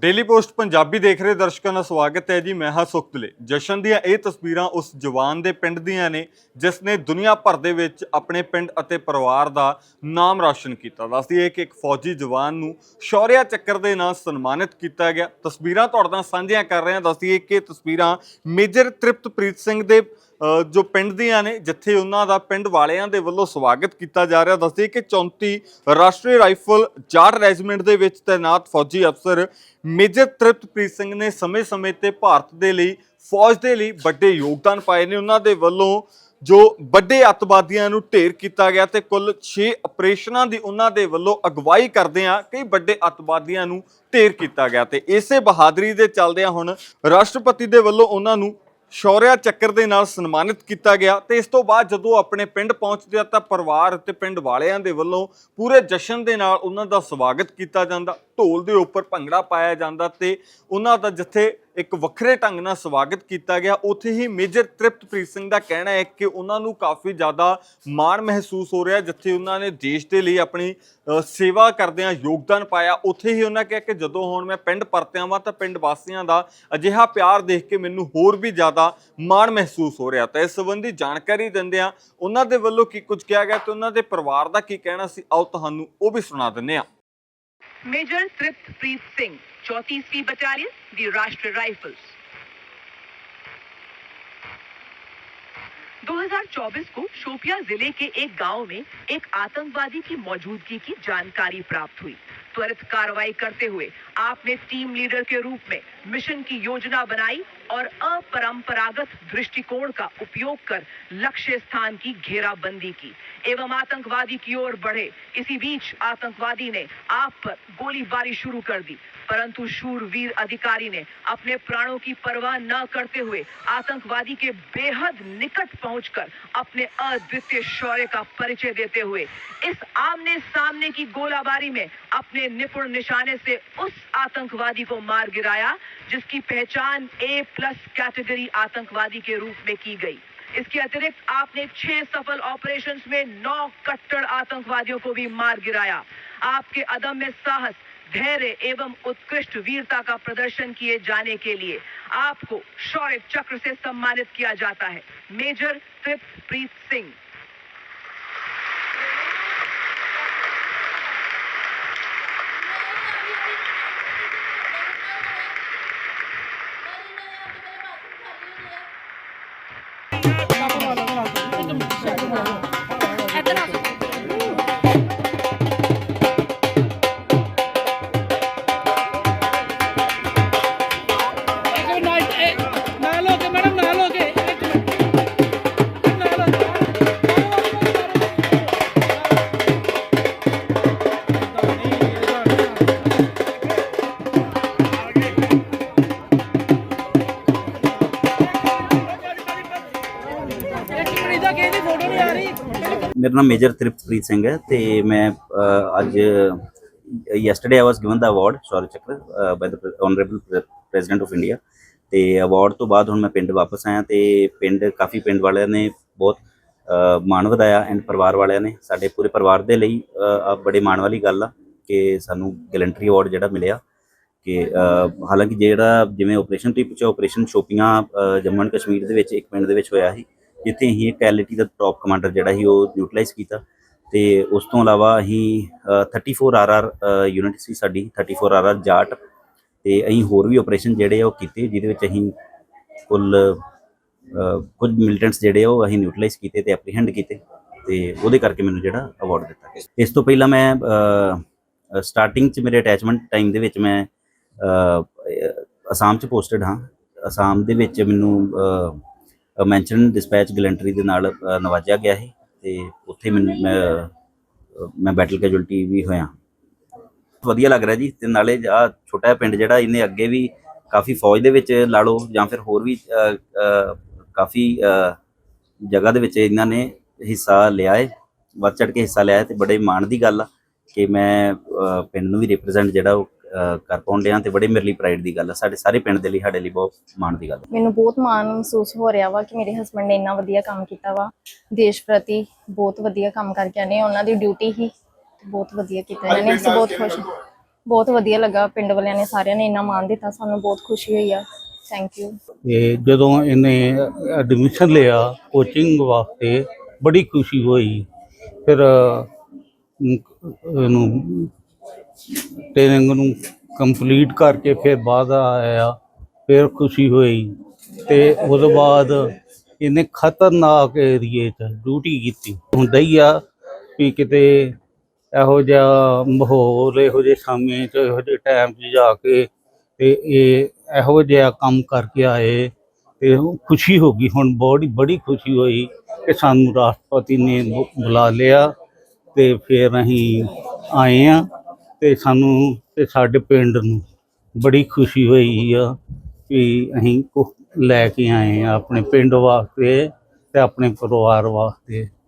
Daily post Punjabi ਦੇਖ ਰਹੇ ਦਰਸ਼ਕਾਂ ਦਾ ਸਵਾਗਤ ਹੈ ਜੀ, ਮੈਂ ਹਾਂ ਸੁਖਤਲੇ ਜਸ਼ਨ ਦੀਆਂ ਇਹ ਤਸਵੀਰਾਂ ਉਸ ਜਵਾਨ ਦੇ ਪਿੰਡ ਦੀਆਂ ਨੇ, ਜਿਸ ਨੇ ਦੁਨੀਆ ਭਰ ਦੇ ਵਿੱਚ ਆਪਣੇ ਪਿੰਡ ਅਤੇ ਪਰਿਵਾਰ ਦਾ ਨਾਮ ਰੌਸ਼ਨ ਕੀਤਾ। ਦੱਸਦੀ ਹੈ ਕਿ ਇੱਕ ਫੌਜੀ ਜਵਾਨ ਨੂੰ ਸ਼ੌਰਿਆ ਚੱਕਰ ਦੇ ਨਾਲ ਸਨਮਾਨਿਤ ਕੀਤਾ ਗਿਆ। ਤਸਵੀਰਾਂ ਤੁਹਾਡੇ ਨਾਲ ਸਾਂਝੀਆਂ ਕਰ ਰਹੇ ਹਾਂ। ਦੱਸਦੀ ਹੈ ਕਿ ਇਹ ਤਸਵੀਰਾਂ ਮੇਜਰ ਤ੍ਰਿਪਤਪ੍ਰੀਤ ਸਿੰਘ ਦੇ ਜੋ ਪਿੰਡ ਦੀਆਂ ਨੇ, ਜਿੱਥੇ ਉਹਨਾਂ ਦਾ ਪਿੰਡ ਵਾਲਿਆਂ ਦੇ ਵੱਲੋਂ ਸਵਾਗਤ ਕੀਤਾ ਜਾ ਰਿਹਾ, ਦੱਸਦੀ ਕਿ 34 ਰਾਸ਼ਟਰੀ ਰਾਈਫਲ ਜਾਟ ਰੈਜੀਮੈਂਟ ਦੇ ਵਿੱਚ ਤਾਇਨਾਤ ਫੌਜੀ ਅਫਸਰ ਮੇਜਰ ਤ੍ਰਿਪਤਪ੍ਰੀਤ ਸਿੰਘ ਨੇ ਸਮੇਂ-ਸਮੇਂ ਤੇ ਭਾਰਤ ਦੇ ਲਈ, ਫੌਜ ਦੇ ਲਈ ਵੱਡੇ ਯੋਗਦਾਨ ਪਾਏ ਨੇ। ਉਹਨਾਂ ਦੇ ਵੱਲੋਂ ਜੋ ਵੱਡੇ ਅੱਤਵਾਦੀਆਂ ਨੂੰ ਢੇਰ ਕੀਤਾ ਗਿਆ ਤੇ ਕੁੱਲ 6 ਆਪਰੇਸ਼ਨਾਂ ਦੀ ਉਹਨਾਂ ਦੇ ਵੱਲੋਂ ਅਗਵਾਈ ਕਰਦੇ ਆ ਕਈ ਵੱਡੇ ਅੱਤਵਾਦੀਆਂ ਨੂੰ ਢੇਰ ਕੀਤਾ ਗਿਆ ਤੇ ਇਸੇ ਬਹਾਦਰੀ ਦੇ ਚੱਲਦਿਆਂ ਹੁਣ ਰਾਸ਼ਟਰਪਤੀ ਦੇ ਵੱਲੋਂ ਉਹਨਾਂ ਨੂੰ ਸ਼ੌਰਿਆ ਚੱਕਰ ਦੇ ਨਾਲ ਸਨਮਾਨਿਤ ਕੀਤਾ ਗਿਆ ਤੇ ਇਸ ਤੋਂ ਬਾਅਦ ਜਦੋਂ ਆਪਣੇ ਪਿੰਡ ਪਹੁੰਚਦੇ ਆ ਤਾਂ ਪਰਿਵਾਰ ਅਤੇ ਪਿੰਡ ਵਾਲਿਆਂ ਦੇ ਵੱਲੋਂ ਪੂਰੇ ਜਸ਼ਨ ਦੇ ਨਾਲ ਉਹਨਾਂ ਦਾ ਸਵਾਗਤ ਕੀਤਾ ਜਾਂਦਾ, ਢੋਲ ਦੇ ਉੱਪਰ ਭੰਗੜਾ ਪਾਇਆ ਜਾਂਦਾ ਤੇ ਉਹਨਾਂ ਦਾ ਜਿੱਥੇ ਇੱਕ ਵੱਖਰੇ ਢੰਗ ਨਾਲ ਸਵਾਗਤ ਕੀਤਾ ਗਿਆ। ਉੱਥੇ ਹੀ ਮੇਜਰ ਤ੍ਰਿਪਤਪ੍ਰੀਤ ਸਿੰਘ ਦਾ ਕਹਿਣਾ ਹੈ ਕਿ ਉਹਨਾਂ ਨੂੰ ਕਾਫੀ ਜ਼ਿਆਦਾ ਮਾਣ ਮਹਿਸੂਸ ਹੋ ਰਿਹਾ, ਜਿੱਥੇ ਉਹਨਾਂ ਨੇ ਦੇਸ਼ ਦੇ ਲਈ ਆਪਣੀ ਸੇਵਾ ਕਰਦਿਆਂ ਯੋਗਦਾਨ ਪਾਇਆ। ਉੱਥੇ ਹੀ ਉਹਨਾਂ ਕਿਹਾ ਕਿ ਜਦੋਂ ਹੁਣ ਮੈਂ ਪਿੰਡ ਪਰਤਿਆ ਵਾਂ ਤਾਂ ਪਿੰਡ ਵਾਸੀਆਂ ਦਾ ਅਜਿਹਾ ਪਿਆਰ ਦੇਖ ਕੇ ਮੈਨੂੰ ਹੋਰ ਵੀ ਜ਼ਿਆਦਾ ਮਾਣ ਮਹਿਸੂਸ ਹੋ ਰਿਹਾ। ਤਾਂ ਇਸ ਸੰਬੰਧੀ ਜਾਣਕਾਰੀ ਦਿੰਦਿਆਂ ਉਹਨਾਂ ਦੇ ਵੱਲੋਂ ਕੀ ਕੁਝ ਕਿਹਾ ਗਿਆ ਤੇ ਉਹਨਾਂ ਦੇ ਪਰਿਵਾਰ ਦਾ ਕੀ ਕਹਿਣਾ ਸੀ? ਆਓ ਤੁਹਾਨੂੰ ਉਹ ਵੀ ਸੁਣਾ ਦਿੰਦੇ ਹਾਂ। मेजर तृप्तप्रीत सिंह, चौतीसवीं बटालियन दी राष्ट्रीय राइफल्स 2024 को शोपिया ज़िले के एक गाँव में एक आतंकवादी की मौजूदगी की जानकारी प्राप्त हुई। त्वरित कार्रवाई करते हुए आपने टीम लीडर के रूप में मिशन की योजना बनाई और अपरंपरागत दृष्टिकोण का उपयोग कर लक्ष्य स्थान की घेराबंदी की। एवं आतंकवादी की ओर बढ़े, इसी बीच आतंकवादी ने आप पर गोलीबारी शुरू कर दी। परंतु शूरवीर अधिकारी ने अपने प्राणों की परवाह न करते हुए आतंकवादी के बेहद निकट पहुंचकर अपने अद्वितीय शौर्य का परिचय देते हुए इस आमने सामने की गोलाबारी में अपने निपुण निशाने से उस आतंकवादी को मार गिराया, जिसकी पहचान ए प्लस कैटेगरी आतंकवादी के रूप में की गई। इसके अतिरिक्त आपने छह सफल ऑपरेशंस में नौ कट्टर आतंकवादियों को भी मार गिराया। आपके अदम्य साहस, धैर्य एवं उत्कृष्ट वीरता का प्रदर्शन किए जाने के लिए आपको शौर्य चक्र से सम्मानित किया जाता है। मेजर तृप्तप्रीत सिंह। ਇੱਕ ਕਿਸੇ ਦੀ ਫੋਟੋ ਨਹੀਂ ਆ ਰਹੀ। ਮੇਰਾ ਨਾਮ ਮੇਜਰ ਤ੍ਰਿਪਤਪ੍ਰੀਤ ਸਿੰਘ ਹੈ ਤੇ ਮੈਂ ਅੱਜ yesterday I was given the award Shaurya Chakra by the honourable President of India ਤੇ ਅਵਾਰਡ ਤੋਂ ਬਾਅਦ ਹੁਣ ਮੈਂ ਪਿੰਡ ਵਾਪਸ ਆਇਆ ਤੇ ਪਿੰਡ, ਕਾਫੀ ਪਿੰਡ ਵਾਲਿਆਂ ਨੇ ਬਹੁਤ ਮਾਣ ਵਧਾਇਆ ਐਂਡ ਪਰਿਵਾਰ ਵਾਲਿਆਂ ਨੇ, ਸਾਡੇ ਪੂਰੇ ਪਰਿਵਾਰ ਦੇ ਲਈ ਬੜੇ ਮਾਣ ਵਾਲੀ ਗੱਲ ਆ ਕਿ ਸਾਨੂੰ ਗੈਲੰਟਰੀ ਅਵਾਰਡ ਜਿਹੜਾ ਮਿਲਿਆ ਕਿ ਹਾਲਾਂਕਿ ਜਿਹੜਾ ਜਿਵੇਂ ਆਪਰੇਸ਼ਨ ਟ੍ਰਿਪ ਪੁੱਛਿਆ ਆਪਰੇਸ਼ਨ ਸ਼ੋਪੀਆਂ ਜੰਮੂ ਐਂਡ ਕਸ਼ਮੀਰ ਦੇ ਵਿੱਚ ਇੱਕ ਪਿੰਡ ਦੇ ਵਿੱਚ ਹੋਇਆ ਸੀ ਜਿੱਥੇ ਅਸੀਂ ਇੱਕ ਐਲਟੀ ਦਾ ਟੌਪ ਕਮਾਂਡਰ ਜਿਹੜਾ ਸੀ ਉਹ ਨਿਊਟਰਲਾਈਜ਼ ਕੀਤਾ ਤੇ ਉਸ ਤੋਂ ਇਲਾਵਾ ਅਸੀਂ ਅ, 34 ਆਰਆਰ ਯੂਨਿਟ ਸੀ ਸਾਡੀ 34 ਆਰਆਰ ਜਾਟ ਤੇ ਅਸੀਂ ਹੋਰ ਵੀ ਆਪਰੇਸ਼ਨ ਜਿਹੜੇ ਆ ਉਹ ਕੀਤੇ ਜਿਹਦੇ ਵਿੱਚ ਅਸੀਂ ਕੁੱਲ ਕੁਝ ਮਿਲੀਟੈਂਟਸ ਜਿਹੜੇ ਆ ਉਹ ਅਸੀਂ ਨਿਊਟਰਲਾਈਜ਼ ਕੀਤੇ ਤੇ ਐਪਰੀਹੈਂਡ ਕੀਤੇ ਤੇ ਉਹਦੇ ਕਰਕੇ ਮੈਨੂੰ ਜਿਹੜਾ ਅਵਾਰਡ ਦਿੱਤਾ ਗਿਆ। ਇਸ ਤੋਂ ਪਹਿਲਾਂ ਮੈਂ ਸਟਾਰਟਿੰਗ ਚ ਮੇਰੇ ਅਟੈਚਮੈਂਟ ਟਾਈਮ ਦੇ ਵਿੱਚ ਮੈਂ ਅਸਾਮ ਚ ਪੋਸਟਡ ਹਾਂ। ਅਸਾਮ ਦੇ ਵਿੱਚ ਮੈਨੂੰ ਮੈਂਸ਼ਨ ਡਿਸਪੈਚ ਗਲੈਂਟਰੀ ਦੇ ਨਾਲ ਅ, ਨਵਾਜਿਆ ਗਿਆ ਹੈ ਤੇ ਉੱਥੇ ਮੈਨੂੰ ਮੈਂ ਮੈਂ ਬੈਟਲ ਕੈਜੁਅਲਟੀ ਵੀ ਹੋਇਆ। ਵਧੀਆ ਲੱਗ ਰਿਹਾ ਜੀ ਤੇ ਨਾਲੇ ਆ ਛੋਟਾ ਜਿਹਾ ਪਿੰਡ ਜਿਹੜਾ ਇਹਨੇ ਅੱਗੇ ਵੀ ਕਾਫੀ ਫੌਜ ਦੇ ਵਿੱਚ ਲਾ ਲਓ ਜਾਂ ਫਿਰ ਹੋਰ ਵੀ ਕਾਫੀ ਜਗ੍ਹਾ ਦੇ ਵਿੱਚ ਇਹਨਾਂ ਨੇ ਹਿੱਸਾ ਲਿਆ ਹੈ ਵੱਧ ਚੜ ਕੇ ਹਿੱਸਾ ਲਿਆ ਹੈ ਤੇ ਬੜੇ ਮਾਣ ਦੀ ਗੱਲ ਆ ਕਿ ਮੈਂ ਪਿੰਡ ਨੂੰ ਵੀ ਰਿਪਰੈਜ਼ੈਂਟ ਜਿਹੜਾ ਉਹ ਕਰ ਪਾਉਣ ਡਿਆ ਤੇ ਬੜੇ ਮੇਰੇ ਲਈ ਪ੍ਰਾਈਡ ਦੀ ਗੱਲ ਆ। ਸਾਡੇ ਸਾਰੇ ਪਿੰਡ ਦੇ ਲਈ ਸਾਡੇ ਲਈ ਬਹੁਤ ਮਾਣ ਦੀ ਗੱਲ ਆ। ਮੈਨੂੰ ਬਹੁਤ ਮਾਣ ਮਹਿਸੂਸ ਹੋ ਰਿਹਾ ਵਾ ਕਿ ਮੇਰੇ ਹਸਬੰਡ ਨੇ ਇੰਨਾ ਵਧੀਆ ਕੰਮ ਕੀਤਾ ਵਾ। ਦੇਸ਼ ਪ੍ਰਤੀ ਬਹੁਤ ਵਧੀਆ ਕੰਮ ਕਰਕੇ ਆਨੇ ਉਹਨਾਂ ਦੀ ਡਿਊਟੀ ਹੀ ਬਹੁਤ ਵਧੀਆ ਕੀਤਾ ਇਹਨਾਂ ਨੇ। ਅਸੀਂ ਬਹੁਤ ਖੁਸ਼ ਹਾਂ ਬਹੁਤ ਵਧੀਆ ਲੱਗਾ। ਪਿੰਡ ਵਾਲਿਆਂ ਨੇ ਸਾਰਿਆਂ ਨੇ ਇੰਨਾ ਮਾਣ ਦਿੱਤਾ। ਸਾਨੂੰ ਬਹੁਤ ਖੁਸ਼ੀ ਹੋਈ ਆ। ਥੈਂਕ ਯੂ ਤੇ ਜਦੋਂ ਇਹਨੇ ਐਡਮਿਸ਼ਨ ਲਿਆ ਕੋਚਿੰਗ ਵਾਸਤੇ ਬੜੀ ਖੁਸ਼ੀ ਹੋਈ। ਫਿਰ ਇਹਨੂੰ ਟ੍ਰੇਨਿੰਗ ਨੂੰ ਕੰਪਲੀਟ ਕਰਕੇ ਫਿਰ ਬਾਅਦ ਆਇਆ, ਫਿਰ ਖੁਸ਼ੀ ਹੋਈ। ਤੇ ਉਹਦੇ ਬਾਅਦ ਇਹਨੇ ਖਤਰਨਾਕ ਏਰੀਏ 'ਚ ਡਿਊਟੀ ਕੀਤੀ। ਹੁੰਦਾ ਹੀ ਆ ਵੀ ਕਿਤੇ ਇਹੋ ਜਿਹਾ ਮਾਹੌਲ, ਇਹੋ ਜਿਹੇ ਸਮੇਂ 'ਚ, ਇਹੋ ਜਿਹੇ ਟਾਈਮ 'ਚ ਜਾ ਕੇ ਤੇ ਇਹ ਇਹੋ ਜਿਹਾ ਕੰਮ ਕਰਕੇ ਆਏ ਤੇ ਖੁਸ਼ੀ ਹੋ ਗਈ। ਹੁਣ ਬੜੀ ਬੜੀ ਖੁਸ਼ੀ ਹੋਈ ਕਿ ਸਾਨੂੰ ਰਾਸ਼ਟਰਪਤੀ ਨੇ ਬੁਲਾ ਲਿਆ ਤੇ ਫਿਰ ਅਸੀਂ ਆਏ ਆ। ਤੇ ਸਾਨੂੰ ਤੇ ਸਾਡੇ ਪਿੰਡ ਨੂੰ ਬੜੀ ਖੁਸ਼ੀ ਹੋਈ ਆ ਕਿ ਅਸੀਂ ਕੁਛ ਲੈ ਕੇ ਆਏ ਆ ਆਪਣੇ ਪਿੰਡ ਵਾਸਤੇ ਤੇ ਆਪਣੇ ਪਰਿਵਾਰ ਵਾਸਤੇ।